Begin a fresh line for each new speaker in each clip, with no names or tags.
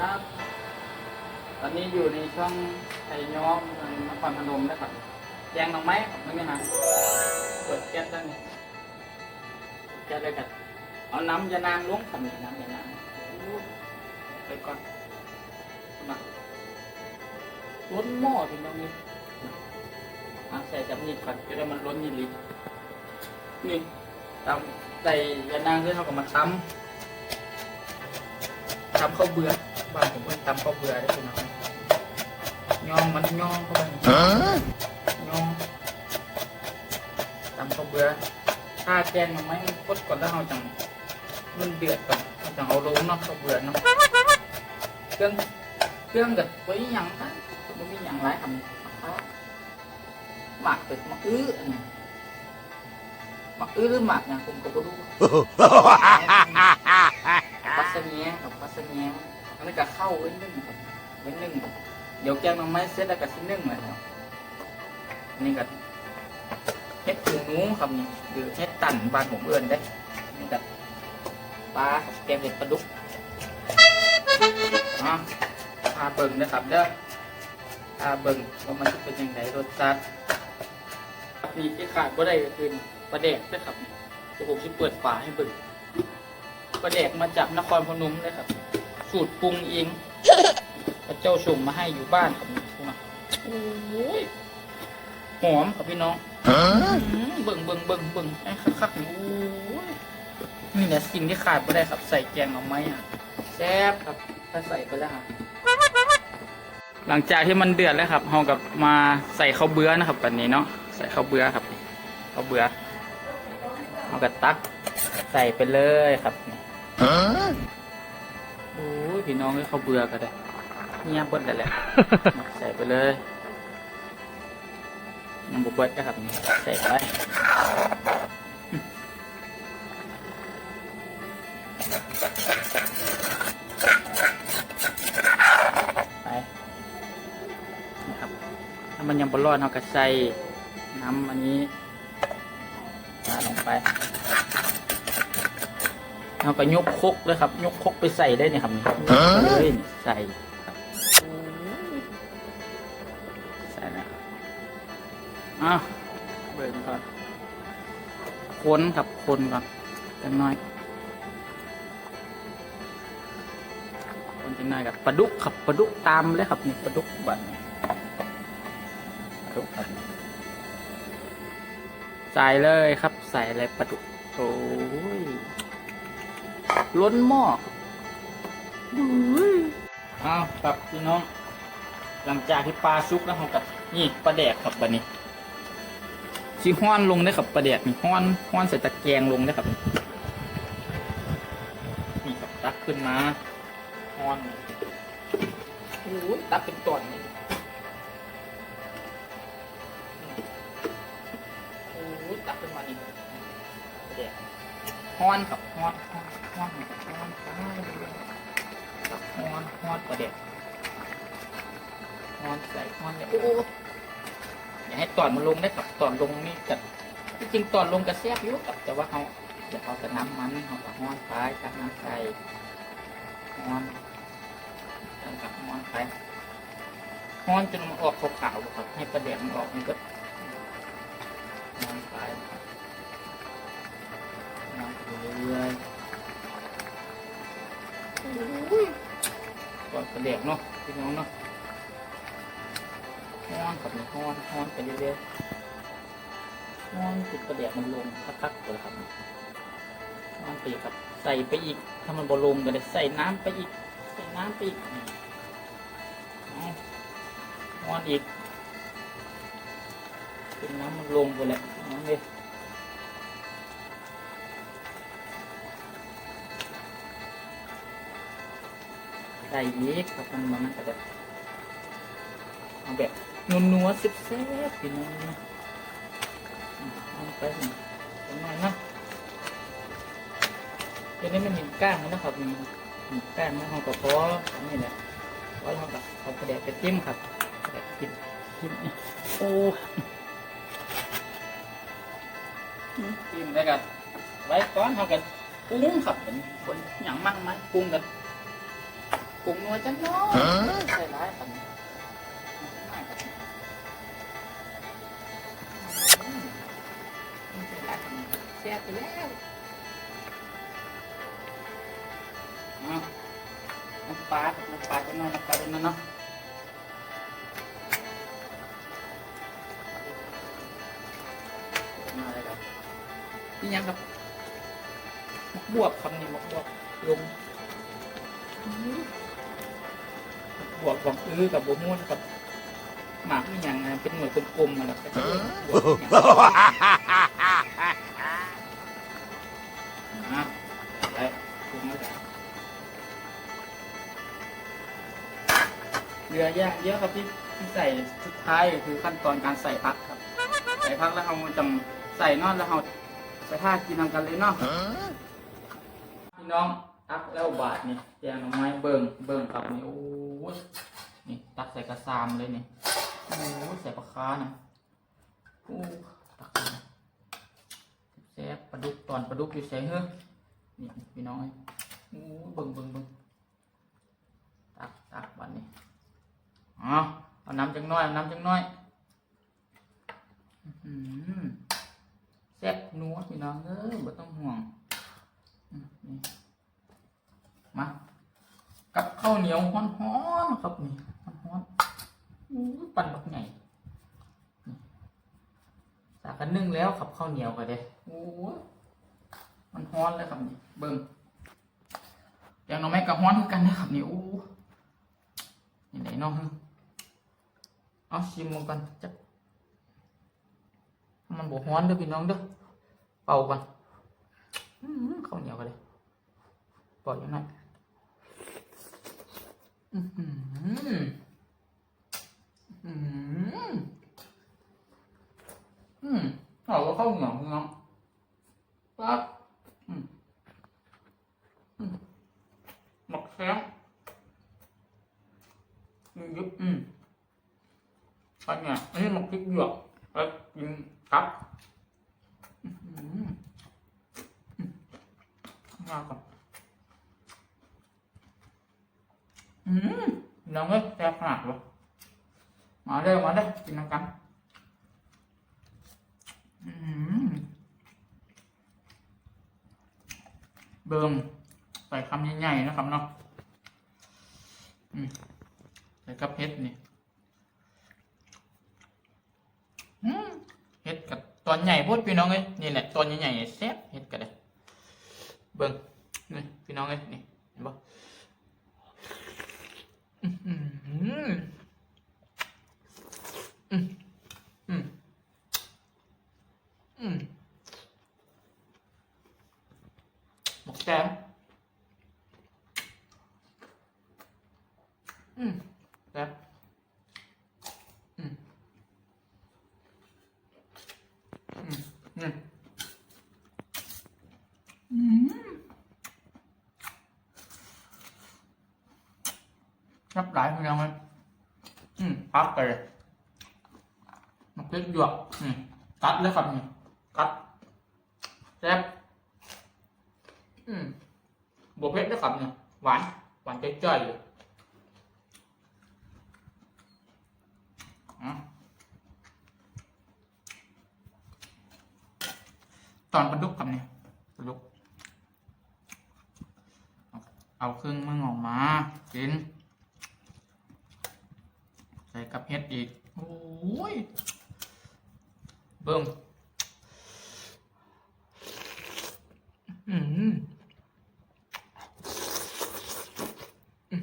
ครับ ตอนนี้อยู่ในช่องไทยย้อมนครพนมนะครับแยงหน่อไม้ครับไม่มีหาเปิดแก๊สแล้วนี่แก๊สเลยกันเอาน้ำยานางลงครับนี่น้ำยานางไปก่อนมาล้นหม้อถึงตรงนี้มาใส่จับนิดก่อนจะได้มันล้นยี่ลินี่ตำใส่ยานางที่เท่ากับมาตำตำข้าวเบื่อ บ้านผมเพิ่งตำข้าวเบื่อได้คุณน้องยองมันยองเข้าไปยองตำข้าวเบื่อถ้าแกงมันไหมมันก อันนี้ก็เข้าไว้นึ่งครับไว้นึ่งเดี๋ยวแกงน้ำไม้เสร็จแล้วก็สินึ่งเลยครับนี่ก็เฮ็ดหูหนูครับนี่หรือเฮ็ดตันบานผมเอื่นได้นี่ก็ปลาแกงเห็ดปลาดุกอะพาเบิ่งนะครับเด้อพาเบิ่งว่ามันจะเป็นยังไงรสชาตินี่ที่ขาดก็ได้ก็คือปลาแดกนะครับเดี๋ยวผมจะเปิดฝาให้เบิ่งปลาแดกมาจากนครพนมเลยครับ สูตรปรุงเองพระเจ้าส่งมาให้อยู่บ้านครับนี่นะโอ้ยหอมครับพี่น้องอื้อเบิ่งเบิ่งเบิ่งเบิ่งไอ้คักๆนี่โอ้ยนี่แหละสิ่งที่ขาดไม่ได้ครับใส่แกงเอาไหมอะแซ่บครับถ้าใส่ไปแล้วครับหลังจากที่มันเดือดแล้วครับเรากับมาใส่ข้าวเบื้อนะครับแบบนี้เนาะใส่ข้าวเบื้อครับข้าวเบื้อเราก็ตัก ใส่ไปเลยครับนี่โอ้ย พี่น้องให้เขาเบื่อก็ได้เงียบเบิดแต่แหละ ใส่ไปเลยน้ำบุบเบิดนะครับนี่ใส่ไปไปนะครับ ถ้ามันยังบร้อนเราก็ใส่น้ำอันนี้มาลงไป เราก็ยกครกเลยครับ ยกครกไปใส่ได้เนี่ยครับนี่ยกไปเลยนี่ใส่ครับใส่นะอ้าวเบิ่งก่อนคนครับคนก่อนจังน้อยคนจังน้อยกับปลาดุกครับปลาดุกตามเลยครับนี่ปลาดุกบันปลาดุกครับใส่เลยครับ ใส่อะไรปลาดุกโอ้ย ล้นหม้อเอาครับพี่น้อง หลังจากที่ปลาซุกแล้วเรากับนี่ปลาแดกครับบันนี้ชีห้อนลงได้ครับปลาแดกนี่ห้อนห้อนใส่ตะแกรงลงได้ครับ นี่ครับตักขึ้นมาห้อนโอ้ยตักเป็นตอนนี่ ฮ้อนกับฮ้อนฮ้อนฮ้อนกับฮ้อนฮ้อนฮ้อนประเด็ดฮ้อนใส่ฮ้อนเนี่ยโอ้โหอย่าให้ตอนมันลงได้กับตอนลงนี่กับที่จริงตอนลงกระแซบอยู่กับแต่ว่าเขาเดี๋ยวเขาจะน้ำมันเขากับฮ้อนไปจากน้ำใส่ฮ้อนจากกับฮ้อนไปฮ้อนจนมันออกขาวๆครับให้ประเด็ดมันออกมันก็ฮ้อนไปมา เรื่อยก่อนกระเดกเนาะพี่น้องเนาะห้อนกับมันห้อนห้อนไปเรื่อยๆห้อนติดกระเดกมันลงคักๆเลยครับห้อนไปอีครับ ใส่ไปอีก ถ้ามันบอลงก็เลยใส่น้ำไปอีก ใส่น้ำไปอีกเอาห้อนอีกเป็นน้ำมันลงไปเลยน้ำเลย ใส่ยีกครับมันมันก็จะเอาแบบนัวๆซิบแซ่บๆพี่น้องนะอืมเอาไปหน่อยประมาณนะเดี๋ยวนี้มันเห็นก้างแล้วนะครับมีมีก้างนะเราก็พอนี่แหละพอเราก็เอากระเดกไปจิ้มครับกระเดกจิ้มจิ้มโอ้จิ้มได้กันไว้ก้อนเขากันปรุงครับเป็นคนอย่างมั่งไหมปรุงกัน ปรุงนัวจังเนาะใส่ร้ายครับไม่ครับอืมใส่ร้ายครับแซ่บไปแล้วเอาน้ำปลาครับน้ำปลาจังหน่อยน้ำปลาจังหน่อยเนาะมาเลยครับนี่ยังครับมะบวบคำนี้มะบวบลง บวกของอื้อกับบวม่วนกับหมากนี่ย่างนะเป็นหน่วยกลมๆมาแล้วก็จะเรียกบวกอย่างนะไปปรุงแล้วกันเรือแย่างเยอะครับที่ที่ใส่สุดท้ายคือขั้นตอนการใส่พักครับ ใส่พักแล้วเราจะใส่นอนแล้วเราไปท่ากินนำกันเลยเนาะพี่น้อง ตักแล้วบาทนี่แกงหน่อไม้เบิ่งเบิ่งครับนี่โอ้ยนี่ตักใส่กระซามเลยนี่โอ้ยใส่ปลาคานะโอ้ตักเลยแซ่บปลาดุกตอนปลาดุกอยู่ใส่เฮ้อนี่พี่น้องเอ้ยโอ้ยเบิ่งเบิ่งเบิ่งตักตักบัดนี้อ๋อเอาน้ำจังน้อยเอาน้ำจังน้อยแซ่บนัวพี่น้องเอ้ยบ่ต้องห่วงนี่ มากับข้าวเหนียวฮ้อนๆครับนี่ฮ้อนๆปั่นบักใหญ่นี่สากันนึ่งแล้วครับข้าวเหนียวก็ได้โอ้มันฮ้อนเลยครับนี่เบิ่งอย่างน้องแม่กับฮ้อนกันนะครับนี่อู้นี่ไหนน้องเอาชิมลงกันจักมันบวฮ้อนเด้อพี่น้องเด้อเป่ากันข้าวเหนียวกันเลยปล่อยยังไง อืมอืมอืมอืมเอาว่าข้าวเหนียวเนาปั๊บอืมอืมหมักแข้งยุบอืมอันเนี้ยอันนี้หมักพริกหยวกแล้วกินครับอืม มาก่อนอืมน้องเอ้ยแซ่บขนาดวะมาเด้อมาเด้อกินน้ำกันอืม เบิ่มใส่คำใหญ่ๆนะครับเนาะอืมใส่กับเฮ็ดนี่เฮ็ดกับตอนใหญ่พูดพี่น้องเอ้ยนี่แหละตอนใหญ่ๆแซ่บเฮ็ดกันเลยเบิ่งนี่พี่น้องเอ้ยนี่เห็นปะอื้อหืออืมอืมอืม หมกแก้มอืมแซ่บอืมอืมอืมอืมรับหลายพี่น้ อืมพักเพริกหยวกอืมกัดเลยครับนี่กัดแซ่บอืมบวกเผ็ดด้วยครับเนี่ยหวาน หวานจ้อยๆเลยตอนปลาดุกครับเนี่ยปลาดุก เอาเครึ่งมึงออกมากินใส่กับเห็ดอีก โอ้ย เบิ่มอืมอืม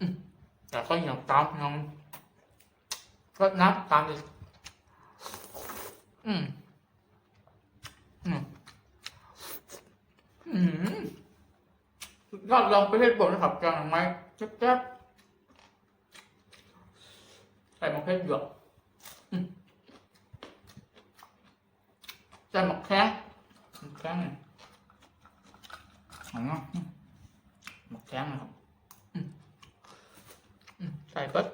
อืมแต่ก็ยัง ตามน้องก็นับตามอีกอืมอืมอืมยอดลองไปเล่นบทนะครับจังไหมแจ๊บๆใส่มกเพชรหยวกอืมใส่มกแข้งมกแข้งเนี่ยเอาเนาะอืมหมกแข้งนะครับ ใส่เปิด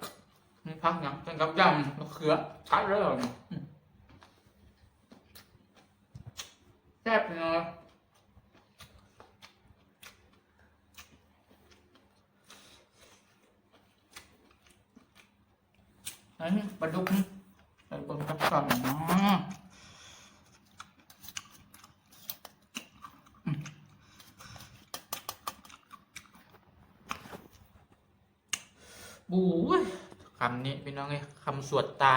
มีพักยังเนกำบยำราเคือชัดเลยแซ่บเลยอันนี้ปลาดุกนี่ใส่คนกระสอบเนาะำนี้พี่น้องไงคำสวดตา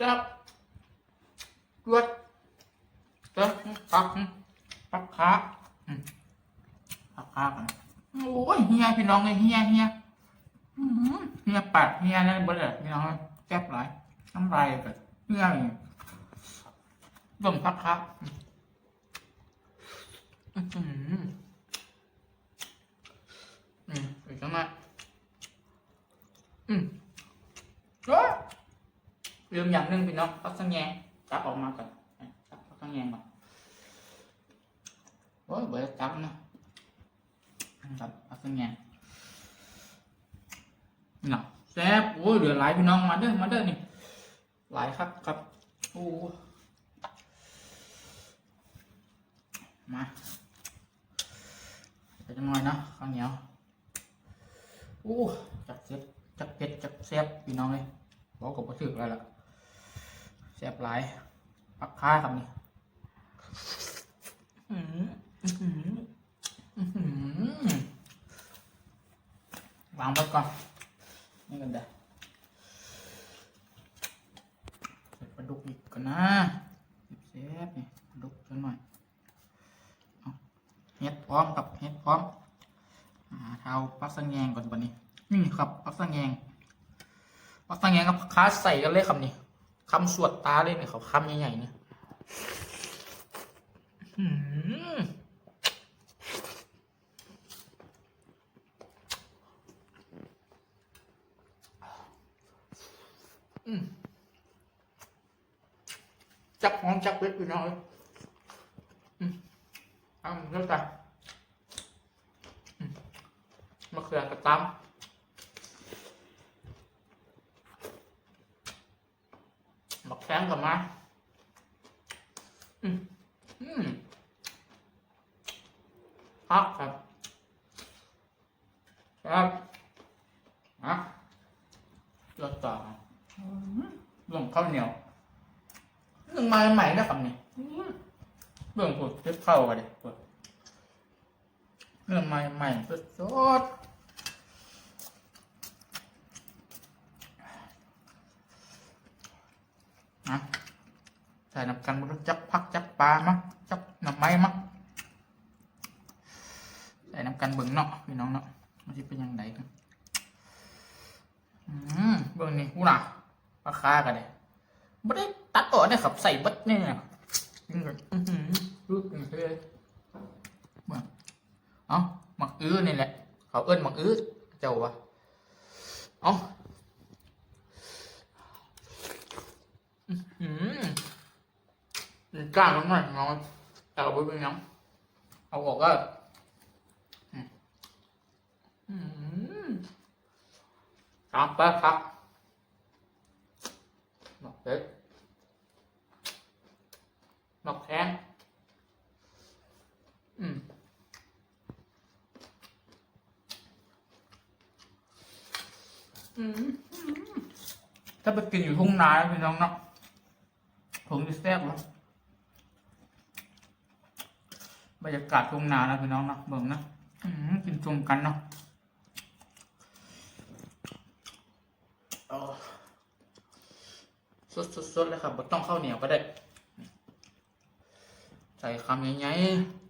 จับรวดจ้าปักปักขาปักขาโอ้ยเฮียพี่น้องเลยเฮียเฮียเฮียปัดเฮียนั่นเบิดเลยพี่น้องเอ้ยแซ่บหลายน้ำลายกับเฮีย นี่ต้มปักขาอือหืออืมอีกจังนะอืมเอ้ยลืมอย่างหนึ่งพี่น้องปักสังแยงจับออกมาก่อนจับปักสังแยงก่อนโอ้ยเบิดจับนะครับเอาสังไงนี่เนาะแซ่บโอ้ยเหลือหลายพี่น้องมาเด้อมาเด้อนี่หลายครับครับโอ้ มาไปจังหน่อยนะข้าวเหนียวโอ้จักเซ็บจักเผ็ดจักแซ่บพี่น้องเลยบอกกับพ่อถือแล้วล่ะแซ่บหลายปักค่าครับนี่วางไว้ก่อนนี่กันเด้อปลาดุกอีกก่อนนะเซฟๆนี่ปลาดุกสักหน่อยเอาเฮ็ด พร้อมกับเฮ็ดพร้อมเท้าปักสังแยงก่อนบันนี้ นี่ครับปักสังแยงปักสังแยงกับคาใส่กันเลยครับนี่คำสวดตาเลยเนี่ยเขาคำใหญ่ๆเนี่ยอืมอืมจับหอมจับเผ็ดอยู่หน่อยอืมเอ่าเริ่มกันอืม มะเขือกระตำมะแข้งกับมาอืมอืมครับครับครับอะรสต่ออืมลงข้าวเหนียวเรื่องมาใหม่นะคำนี้อืมเรื่องผดเจ็บเข้ากันเลยผดเรื่องใหม่ใหม่สดสดๆ นะใส่น้ำกันบนจักพักจักปลามั้งจักหน่อไม้มั้งใส่น้ำกันเบิ่งเนาะพี่น้องเนาะมันจะเป็นยังไงกันอืมเบิ่งนี่กูน่ะปลาคากันเลยไม่ได้ตัดออเนี่ยครับใส่บัดเนี่ยกินกันอือหือรูปกันเลยเบิ่งเอ้าหมักอื้อนี่แหละ เขาเอิ้นหมักอื้อเจ้าวะเอ้า อืมกล้างมันหน่อยน้อยแต่เอาไปเป็นยังเอาออกก็อืมอืมตามไปครับหมักเป็ดหมักแทงอืมอืมถ้าไปกินอยู่ทุ่งนาพี่น้องเนาะ ผมจะแซ่บมั้ยบรรยากาศทุ่งนานะพี่น้องนะเบิ่งนะอื้อหือกินจุ่มกันเนาะสดสดๆๆเลยครับต้องข้าวเหนียวก็ได้ ใส่คำใหญ่ๆ